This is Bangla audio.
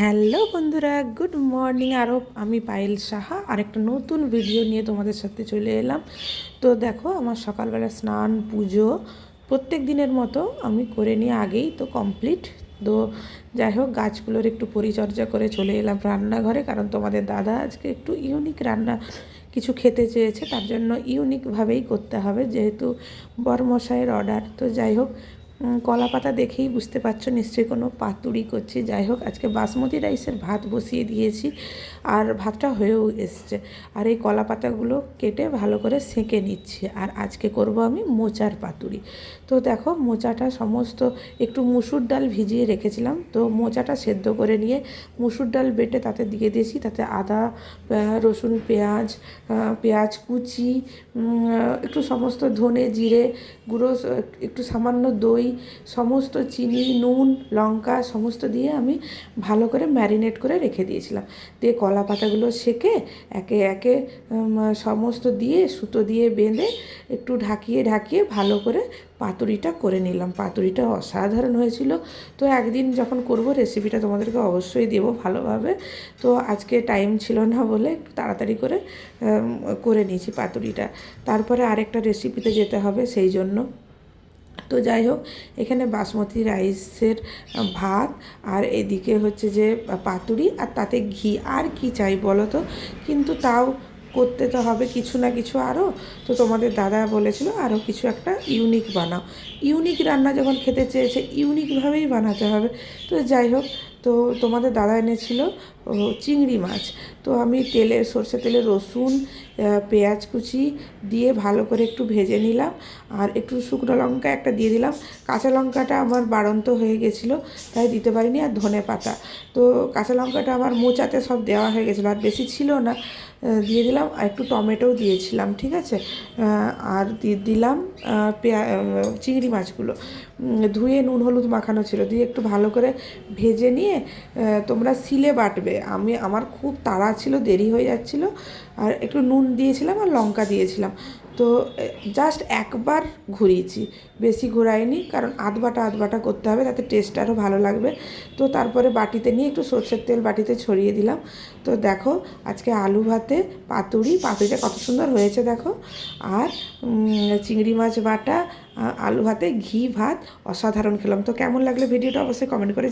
হ্যালো বন্ধুরা, গুড মর্নিং। আরও আমি পায়েল সাহা আর একটা নতুন ভিডিও নিয়ে তোমাদের সাথে চলে এলাম। তো দেখো, আমার সকালবেলা স্নান, পুজো প্রত্যেক দিনের মতো আমি করে নিয়ে আগেই তো কমপ্লিট তো যাই হোক, গাছগুলোর একটু পরিচর্যা করে চলে এলাম রান্নাঘরে, কারণ তোমাদের দাদা আজকে একটু ইউনিক রান্না কিছু খেতে চেয়েছে, তার জন্য ইউনিকভাবেই করতে হবে, যেহেতু বরমশাইয়ের অর্ডার তো যাই হোক কলা পাতা দেখেই বুঝতে পারছ, নিশ্চয়ই কোনো পাতুরি করছি। যাই হোক, আজকে বাসমতি রাইসের ভাত বসিয়ে দিয়েছি আর ভাতটা হয়েও এসছে। আর এই কলা পাতাগুলো কেটে ভালো করে সেঁকে নিচ্ছি। আর আজকে করব আমি মোচার পাতুরি। তো দেখো, মোচাটা সমস্ত একটু মুসুর ডাল ভিজিয়ে রেখেছিলাম। তো মোচাটা সেদ্ধ করে নিয়ে মুসুর ডাল বেটে তাতে দিয়ে দিয়েছি। তাতে আদা রসুন, পেঁয়াজ পেঁয়াজ কুচি একটু সমস্ত ধনে, জিরে গুঁড়ো, একটু সামান্য দই সমস্ত চিনি, নুন, লঙ্কা সমস্ত দিয়ে আমি ভালো করে ম্যারিনেট করে রেখে দিয়েছিলাম। দিয়ে কলা পাতাগুলো সেকে একে একে সমস্ত দিয়ে সুতো দিয়ে বেঁধে একটু ঢাকিয়ে ঢাকিয়ে ভালো করে পাতুরিটা করে নিলাম। পাতুরিটা অসাধারণ হয়েছিল। তো একদিন যখন করব রেসিপিটা তোমাদেরকে অবশ্যই দেবো ভালোভাবে। তো আজকে টাইম ছিল না বলে একটু তাড়াতাড়ি করে করে নিয়েছি পাতুরিটা। তারপরে আরেকটা রেসিপিতে যেতে হবে, সেই জন্য। তো যাই হোক, এখানে বাসমতি রাইসের ভাত আর এদিকে হচ্ছে যে পাতুরি আর তাতে ঘি। আর কি চাই বলো তো? কিন্তু তাও করতে তো হবে কিছু না কিছু আরও তো তোমাদের দাদা বলেছিল আরও কিছু একটা ইউনিক বানাও। ইউনিক রান্না যখন খেতে চেয়েছে ইউনিকভাবেই বানাতে হবে। তো যাই হোক, তো তোমাদের দাদা এনেছিল চিংড়ি মাছ। তো আমি তেলে সর্ষে তেলে রসুন পেঁয়াজ কুচি দিয়ে ভালো করে একটু ভেজে নিলাম। আর একটু শুকনো লঙ্কা একটা দিয়ে দিলাম। কাঁচা লঙ্কাটা আমার বাড়ন্ত হয়ে গেছিল, তাই দিতে পারিনি। আর ধনে পাতা। তো কাঁচা লঙ্কাটা আমার মোচাতে সব দেওয়া হয়ে গেছিল, আর বেশি ছিল না। দিয়ে দিলাম। আর একটু টমেটোও দিয়েছিলাম, ঠিক আছে? আর দিয়ে দিলাম পেঁয়া চিংড়ি মাছগুলো। ধুয়ে নুন, হলুদ মাখানো ছিল। দিয়ে একটু ভালো করে ভেজে নিয়ে তোমরা সিলে বাটবে। আমি, আমার খুব তাড়া ছিল, দেরি হয়ে যাচ্ছিল। আর একটু নুন দিয়েছিলাম আর লঙ্কা দিয়েছিলাম। তো জাস্ট একবার ঘুরিয়েছি। বেশি ঘোরাইনি, কারণ আধবাটা আধবাটা করতে হবে, তাতে টেস্ট আরও ভালো লাগবে। তো তারপরে বাটিতে নিয়ে একটু সর্ষের তেল বাটিতে ছড়িয়ে দিলাম। তো দেখো, আজকে আলু ভাতে পাতুরি, পাতুরিটা কত সুন্দর হয়েছে দেখো। আর চিংড়ি মাছ বাটা আলু ভাতে ঘি ভাত, অসাধারণ খেলাম। তো কেমন লাগলে ভিডিওটা অবশ্যই কমেন্ট করে।